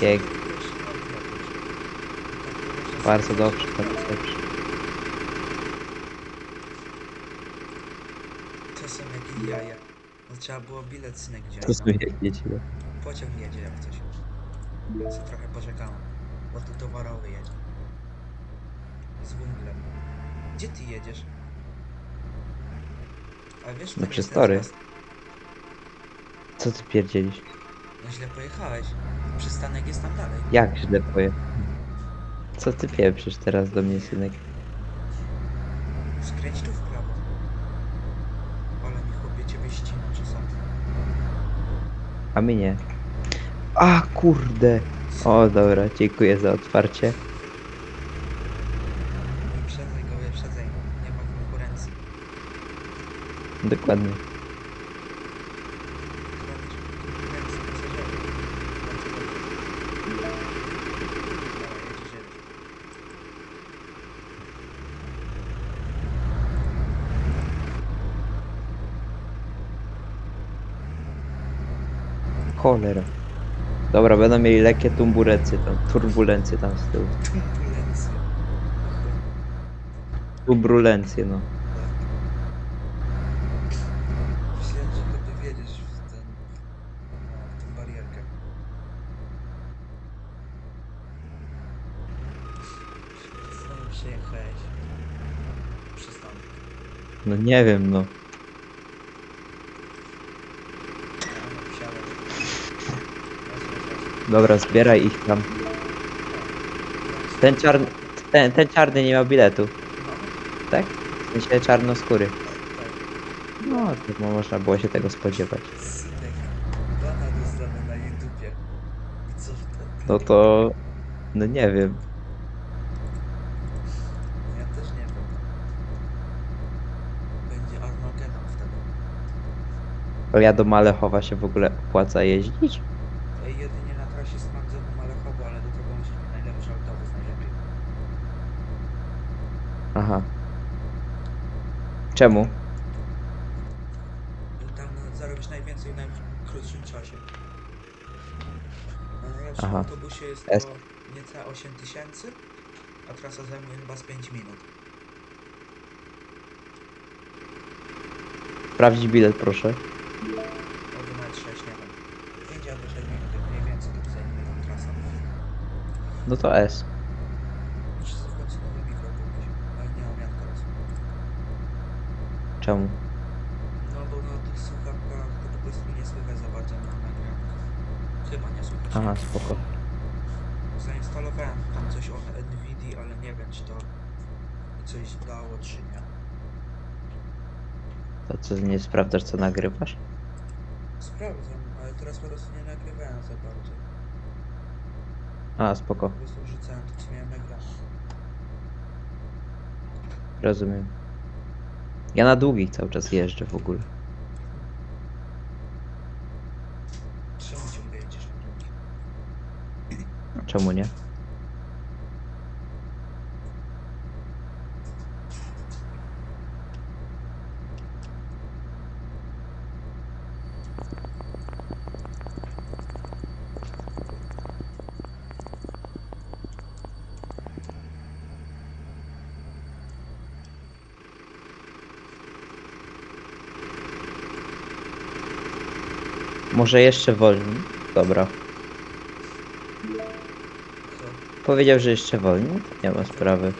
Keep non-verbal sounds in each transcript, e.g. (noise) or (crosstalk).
Pięk. Jeszcze nie odwrotnie. To można Bardzo dobrze, bardzo dobrze. To są jakieś jaja. No, trzeba było bilet synek wziąć. To sobie jedzie. Pociąg jedzie jak coś. Więc trochę poczekamy. Bo tu towarowy jedzie. Z węglem. Gdzie ty jedziesz? A wiesz, No przez tory. Co ty pierdzielisz? No źle pojechałeś. Przystanek jest tam dalej. Jak źle poje? Co ty pieprzysz teraz do mnie, synek? Skręć tu w prawo. Ale mi chłopie ciebie ścina czasami. A my nie. A kurde! O dobra, dziękuję za otwarcie. Wyprzedzaj go, wyprzedzaj. Nie ma konkurencji. Dokładnie. Konkurencji pasażerów. Bardzo dobrze. Dawaj, jedziesz, jedziesz. Cholera. Dobra, będą mieli lekkie turbulencje tam, turbulencje tam z tyłu. Turbulencje. Turbulencje, no. Myślałem, że w ten... w tą barierkę. Znowu przyjechałeś. Przystanek. No nie wiem, no. Dobra, zbieraj ich tam. Ten czarny, ten, ten czarny nie miał biletu, No, tak? W sensie czarnoskóry. No, to można było się tego spodziewać. Synek, na YouTubie. I co wtedy? No to... No nie wiem. Ja też nie wiem. Będzie Armageddon wtedy. Ja do Malechowa się w ogóle opłaca jeździć? Ej, jedynie na trasie z Magdalą Malechowo, ale do tego musi być najlepszy autobus, najlepiej. Aha. Czemu? Tam zarobisz najwięcej w najkrótszym czasie. Na najlepszym Aha. autobusie jest Es- to niecałe 8 tysięcy, a trasa zajmuje chyba z 5 minut. Sprawdzić bilet, proszę. Albo nawet 6, nie wiem. 5 albo 6 minut, jak mniej więcej to zajmuje tam trasa. No to S. Muszę sobie w końcu nowy mikro kupić, ale nie mam jak teraz. Czemu? No bo na tych słuchawkach to po prostu nie słychać za bardzo na nagraniach. Chyba nie słychać. Aha, spoko. Zainstalowałem tam coś o NVIDII, ale nie wiem czy to coś dało czy nie. To co, nie sprawdzasz co nagrywasz? Sprawdzam, ale teraz po prostu nie nagrywałem za bardzo. A, spoko. Po prostu wrzucałem to co miałem nagrane. Rozumiem. Ja na długich cały czas jeżdżę w ogóle. Czemu nie? Może jeszcze wolniej? Dobra. Co? Powiedział, że jeszcze wolniej? Nie ma sprawy.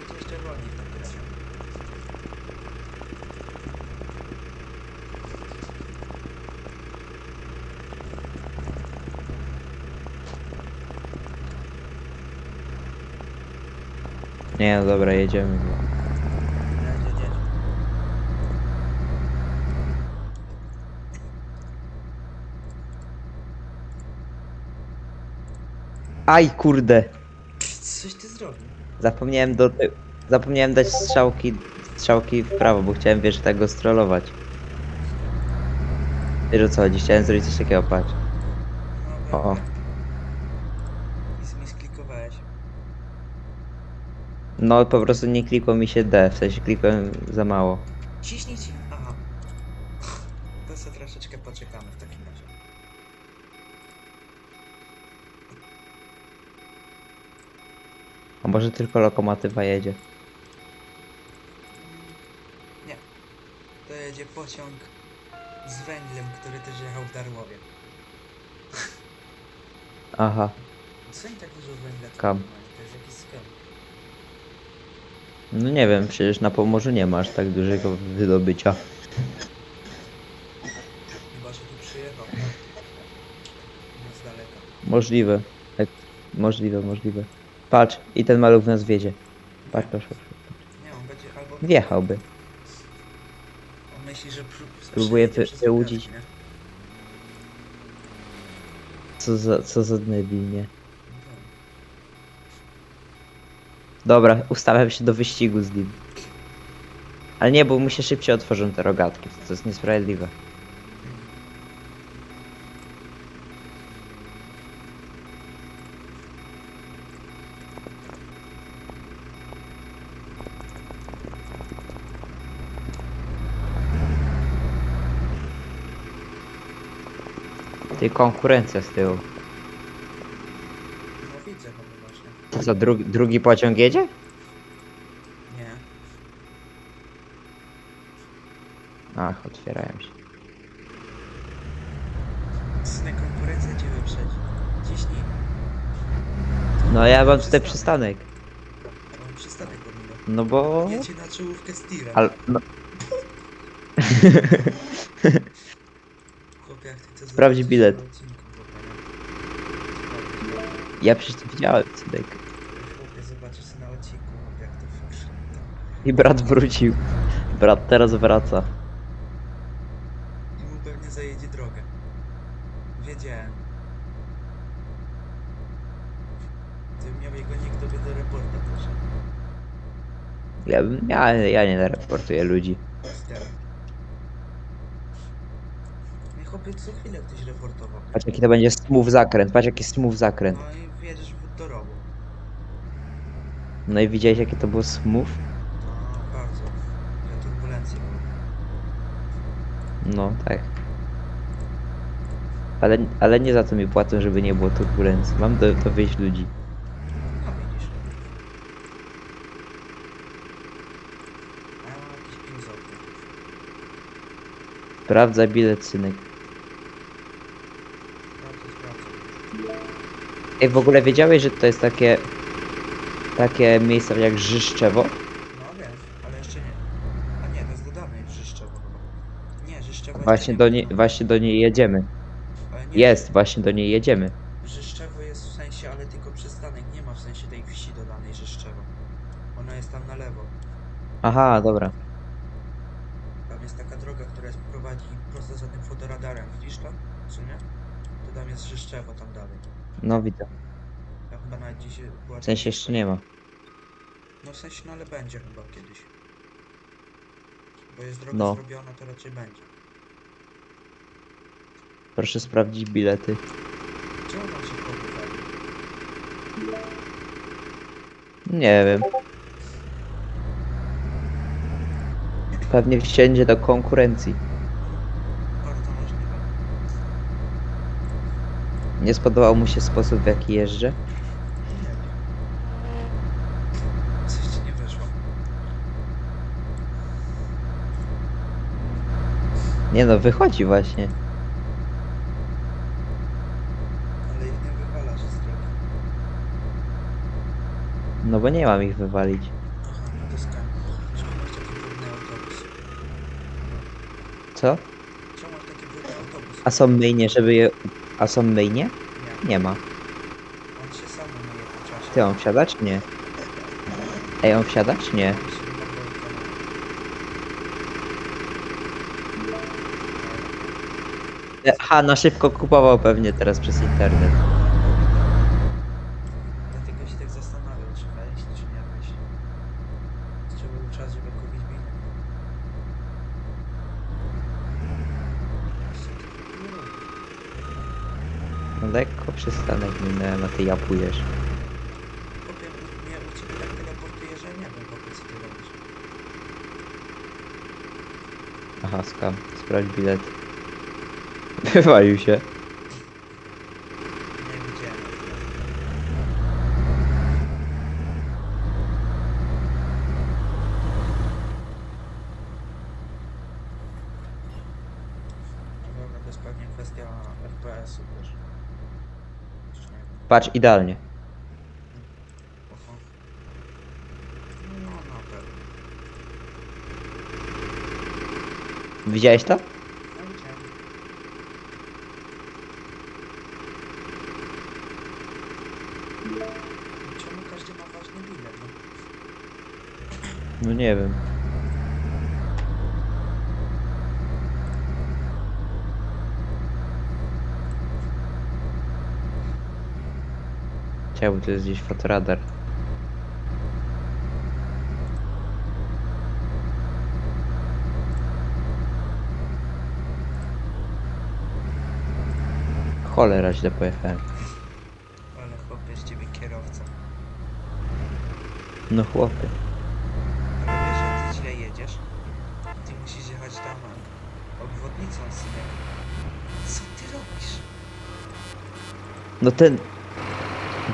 Nie, no dobra, jedziemy. Jedzie, jedzie. Aj, kurde! Coś ty zrobił. Zapomniałem do. Zapomniałem dać strzałki, strzałki w prawo, bo chciałem, wiesz, tak go strollować. Wiesz o co chodzi, chciałem zrobić coś takiego, patrz. No, O, o. z- mi sklikowałeś. No, po prostu nie klikło mi się D, w sensie klikłem za mało. Ciśnij ci. A może tylko lokomotywa jedzie? Nie. To jedzie pociąg z węglem, który też jechał w Darłowie. (laughs) Aha, Co oni tak dużo węgla Kam. mają? To jest jakiś no nie wiem, przecież na Pomorzu nie masz tak dużego wydobycia. Chyba, że tu przyjechał. No z daleka. Możliwe. Tak, możliwe, możliwe. Patrz, i ten maluch nas wiedzie. Patrz, patrz, patrz. Nie, on będzie albo... Wjechałby. On myśli, że przejedzie przez wyłudzić. Nie? Co za, co za debil, nie? No tak. Dobra, ustawiam się do wyścigu z nim. Ale nie, bo mu się szybciej otworzą te rogatki. To jest niesprawiedliwe. Ty konkurencja z tyłu. No widzę chyba właśnie. To co, drugi, drugi pociąg jedzie? Nie. Ach, otwierają się. Synek konkurencja cię wyprzedzi. Ciśnij. No ja mam tutaj przystanek. On przystanek pominął. No bo... Jedzie na czołówkę z tirem. Ale... No, (laughs) Chłopie, jak ty to Sprawdź bilet. ja przecież to widziałem, synek. Chłopie, zobaczysz to na odcinku, chłopie, jak to faktycznie. I brat wrócił. Brat teraz wraca. I mu pewnie zajedzie drogę. Wiedziałem. Gdybym miał jego nick, to by do reporta poszedł. Ja, bym- ja, ja nie reportuję ludzi. Stary. Chłopie, co chwilę ktoś reportował. Patrz jaki to będzie smooth zakręt, patrz jaki smooth zakręt. No i wjedziesz w do rowu. No i widziałeś jaki to był smooth? No, bardzo. Ja turbulencje były. No, tak. Ale, ale nie za to mi płacą, żeby nie było turbulencji. Mam do, dowieść ludzi. No widzisz. A ja mam jakiś ping z okna. Sprawdza bilet, synek. Sprawdzę, sprawdzę. Ej, w ogóle wiedziałeś, że to jest takie... Takie miejsce jak Żyszczewo? No wiem, ale jeszcze nie. A nie, to jest Żyszczewo chyba. Nie, Żyszczewo Właśnie do nie właśnie do niej jedziemy. Ale nie, Jest, właśnie do niej jedziemy. Żyszczewo jest w sensie, ale tylko przystanek. Nie ma w sensie tej wsi dodanej Żyszczewo. Ona jest tam na lewo. Aha, dobra. Tam jest taka droga, która jest, prowadzi prosto za tym fotoradarem. Widzisz to? Co nie? To tam jest Żyszczewo tam dalej. No widzę. Ja chyba nawet dzisiaj była... W sensie jeszcze nie ma. No w sensie, no ale będzie chyba kiedyś. Bo jest droga No. zrobiona, to raczej będzie. Proszę sprawdzić bilety. Czemu tam się pochowali? Nie wiem. Pewnie wsiędzie do konkurencji. Bardzo możliwe. Nie spodobał mu się sposób w jaki jeżdżę? Nie wiem. Coś ci nie wyszło. Nie no, wychodzi właśnie. Ale ich nie wywalasz z drogi. No bo nie mam ich wywalić. Aha, no to skam. Czemu masz taki brudny autobus? Co? Czemu masz taki brudny autobus? A są myjnie, żeby je... A są myjnie? Nie. Nie ma. On się sam umyje po czasie. Ty on wsiada czy nie? Ej, on wsiada czy nie? On się. E, Ha, na szybko kupował pewnie teraz przez internet. No lekko przystanek minąłem, a no ty japujesz. Powiem, tak teleportuję, że nie co robisz. Aha, skam. Sprawdź bilet. (laughs) Wywalił się. Nie widziałem. No dobra, to jest pewnie kwestia FPS-u też. Patrz, idealnie. Oho. No, na pewno. Widziałeś to? No widziałem. Czemu każdy ma ważny bilet? No? No nie wiem. Chciałby tu jest gdzieś fotoradar. Cholera, źle pojechałem. Ale chłopie z ciebie kierowca. No chłopie. Ale wiesz, że ty źle jedziesz? Ty musisz jechać tam obwodnicą, synek. Co ty robisz? No ten...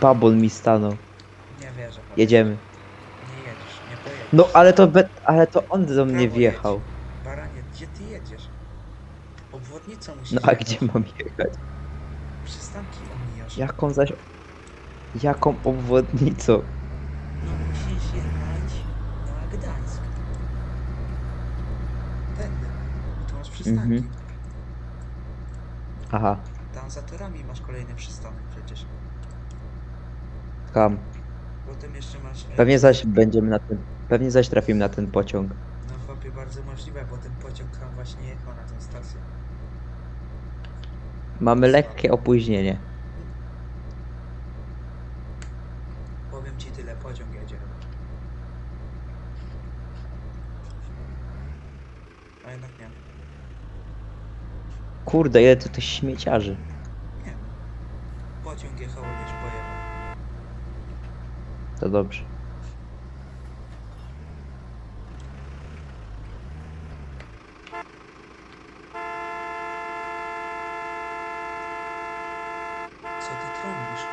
Babol mi stanął. Nie wierzę. chłopie. Jedziemy. Nie jedziesz, nie pojedziesz. No ale to be... ale to on do mnie Prawo wjechał. jedź. Baranie, gdzie ty jedziesz? Obwodnicą musisz No a jechać. gdzie mam jechać? Przystanki omijasz. Jaką zaś... Jaką obwodnicą? No musisz jechać na Gdańsk. Tędy. Bo tu masz przystanki. Mhm. Aha, Tam za torami masz kolejny przystanek przecież. Kam. Potem jeszcze masz... e, Pewnie zaś będziemy na ten... Pewnie zaś trafimy na ten pociąg. No chłopie, bardzo możliwe, bo ten pociąg tam właśnie jechał na tę stację. Mamy lekkie opóźnienie. Powiem ci tyle, pociąg jedzie chyba. A jednak nie. Kurde, ile tu tych śmieciarzy. Nie wiem. Pociąg jechał, niż pojechał. To dobrze. Co ty trąbisz?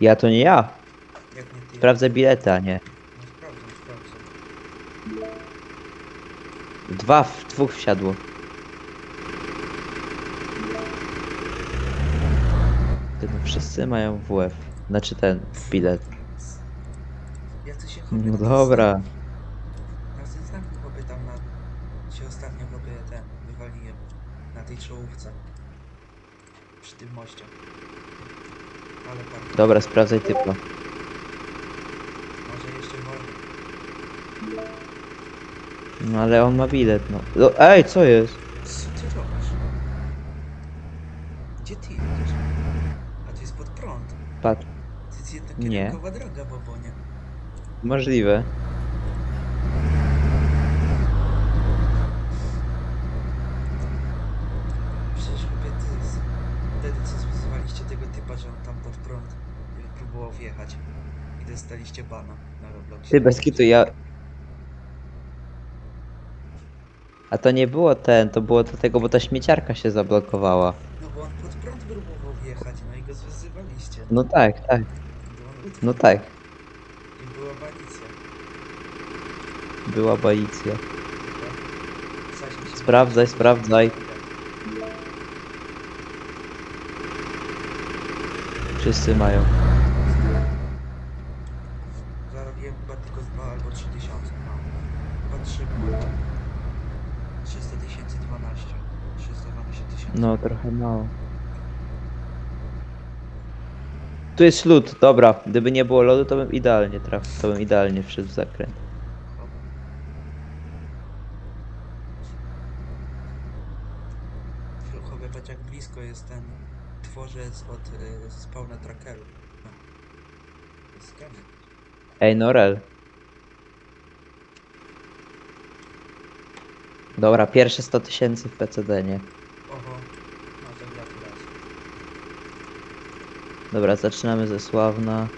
Ja to nie ja. Jak nie ty? Sprawdzę bilety, a nie. No sprawdzam, sprawdzam. Dwa, w dwóch wsiadło. Ty, no wszyscy mają WF. Znaczy ten bilet. Tu się chłopie No dobra. Na znak chłopie tam na... się ostatnio chłopie ten wywaliłem. Na tej czołówce. Przy tym moście. Ale park. Dobra, sprawdzaj typa. Może jeszcze wolno. No ale on ma bilet, no. no ej, co jest? Co ty robisz? Gdzie ty jedziesz? A to jest pod prąd. Patrz. To jest jednokierunkowa droga, babonie. Możliwe. Przecież chłopie, ty z... wtedy co zwyzywaliście tego typa, że on tam pod prąd y, próbował wjechać. I dostaliście bana na Robloxie. Ty, bez kitu, ja... A to nie było ten, to było do tego, bo ta śmieciarka się zablokowała. No bo on pod prąd próbował wjechać, no i go zwyzywaliście. No tak, tak. No tak. I była banicja. Była się Sprawdzaj, sprawdzaj. Wszyscy mają. Zarobiłem chyba tylko z 2 albo 3 tysiące. Chyba 3 było. 300 tysięcy 12. 312 tysięcy. No, trochę mało. Tu jest lód, dobra. Gdyby nie było lodu, to bym idealnie trafił. To bym idealnie wszedł w zakręt. Chłopie, patrz jak blisko jest ten dworzec od y, spawna trackeru. No. To jest skamy. Ej, Norel. Dobra, pierwsze 100 tysięcy w PCD, nie? Oho. No to gratulacje. Dobra, zaczynamy ze Sławna.